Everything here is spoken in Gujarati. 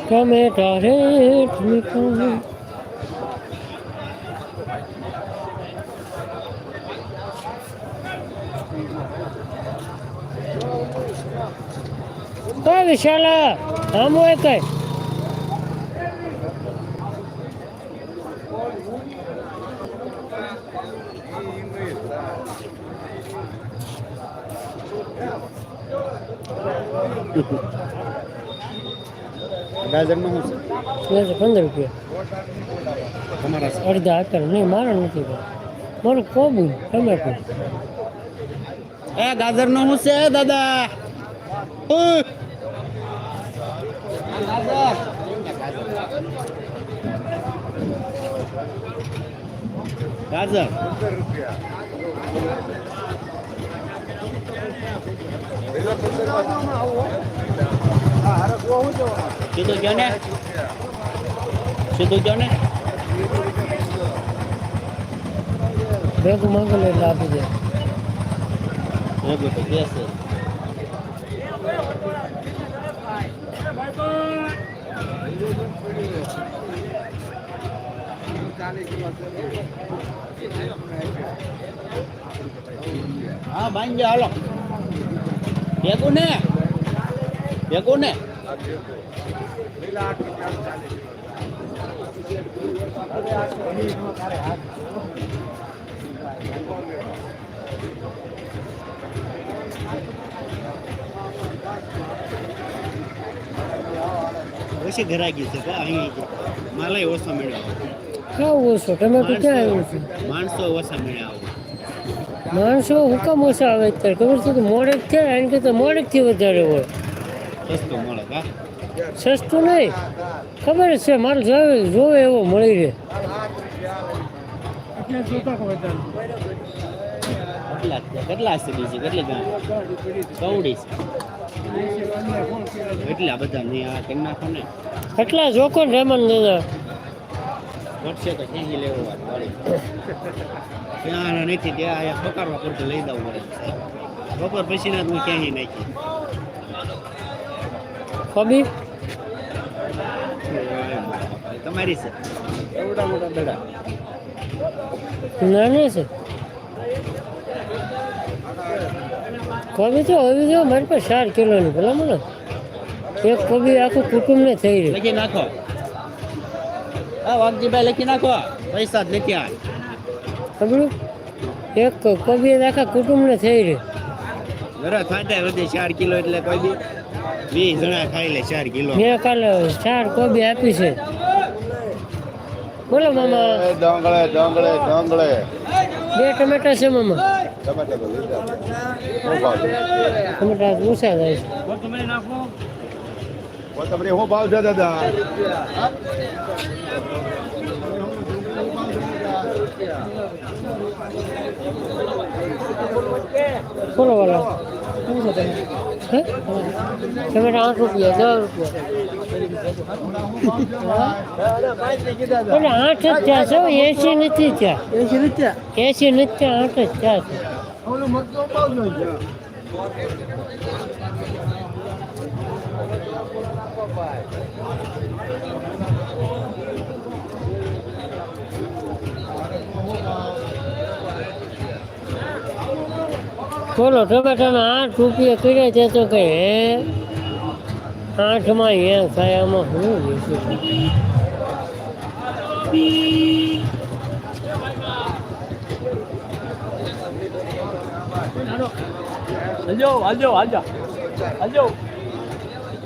ટમેટા રેટ મીઠા કઈ વિશાલ આમ હોય કઈ ગાજરમાં શું મેં તો પંદર રૂપિયા છે તમારા છે? અડધા અત્યારે નહીં મારે નથી ભાઈ મારું કોબું ટમેટું એ ગાજરનો શું છે દાદા ઉહ! ગાજર. ગાજર. સીધું કયો ને. સીધું કયો ને. ભેગું માંગેલું એટલે આપી દે. ભેગું તો બેસે. હા બાંધજો હાલો. ભેગું ને? ભેગું ને? ઓછી ઘરાગી છે માલાય ઓછો મળ્યો કેવું ઓછો તો ક્યાં આવ્યું છે? માણસો ઓછા મળ્યા માણસો હુકમ ઓછા આવે અત્યારે. ખબર છે કે મોડેક છે એની કરતાં મોડેકથી વધારે હોય. સસ્તું મળે કા? સસ્તું નહીં. ખબર જ છે મારે જોવે જોવે એવો મળી રહે. કેટલા કેટલા છે? કેટલી કવડી છે. એટલા બધા નહીં આ કરી નાખો ને? કેટલા જોકો રેમન દાદા ઘટશે તો લેવો વાત વાળી ત્યાં નથી ત્યાં અહીંયા પકાડવા પડતું લઈ દઉં પડે. બપોર પછી ના હું ક્યાંય નાખી. કોબી તમારી છે. એવડા મોટા દડા નાના છે? કોબી તો હવે જો મારી પાસે ચાર કિલોની ભલા મને. એક કોબી આખું કુટુંબને થઈ રહ્યું. નાખો. હા વાઘજીભાઈ લખી નાખો પૈસા જ નથી આ ખબર? એક કોબી આખા કુટુંબને થઈ રહી ઘરે થાતા વધે ચાર કિલો એટલે કોબી વીસ જણા ખાઈ લે ચાર કિલો. મેં કાલે ચાર કોબી આપી છે. બોલો મામા. ડોંગળે ડોંગળે ડોંગળે. બે ટમેટા છે મામા. છે? ટમેટા ઓછા જાય છે. કોથમરી શું ભાવ છે દાદા બોલો બોલો શું છે તમે? હે? ટમેટા આઠ રૂપિયા દસ રૂપિયા. એટલે આઠ જ થયા છે? એસી નથી થયા. એસી નથી એસી નથી થયા આઠ જ થયા છે. બોલો, ટમેટાના આઠ રૂપિયા કર્યા છે તો હે આઠમાં એ થાય, આમાં શું વેચું? હાલજો હાલજો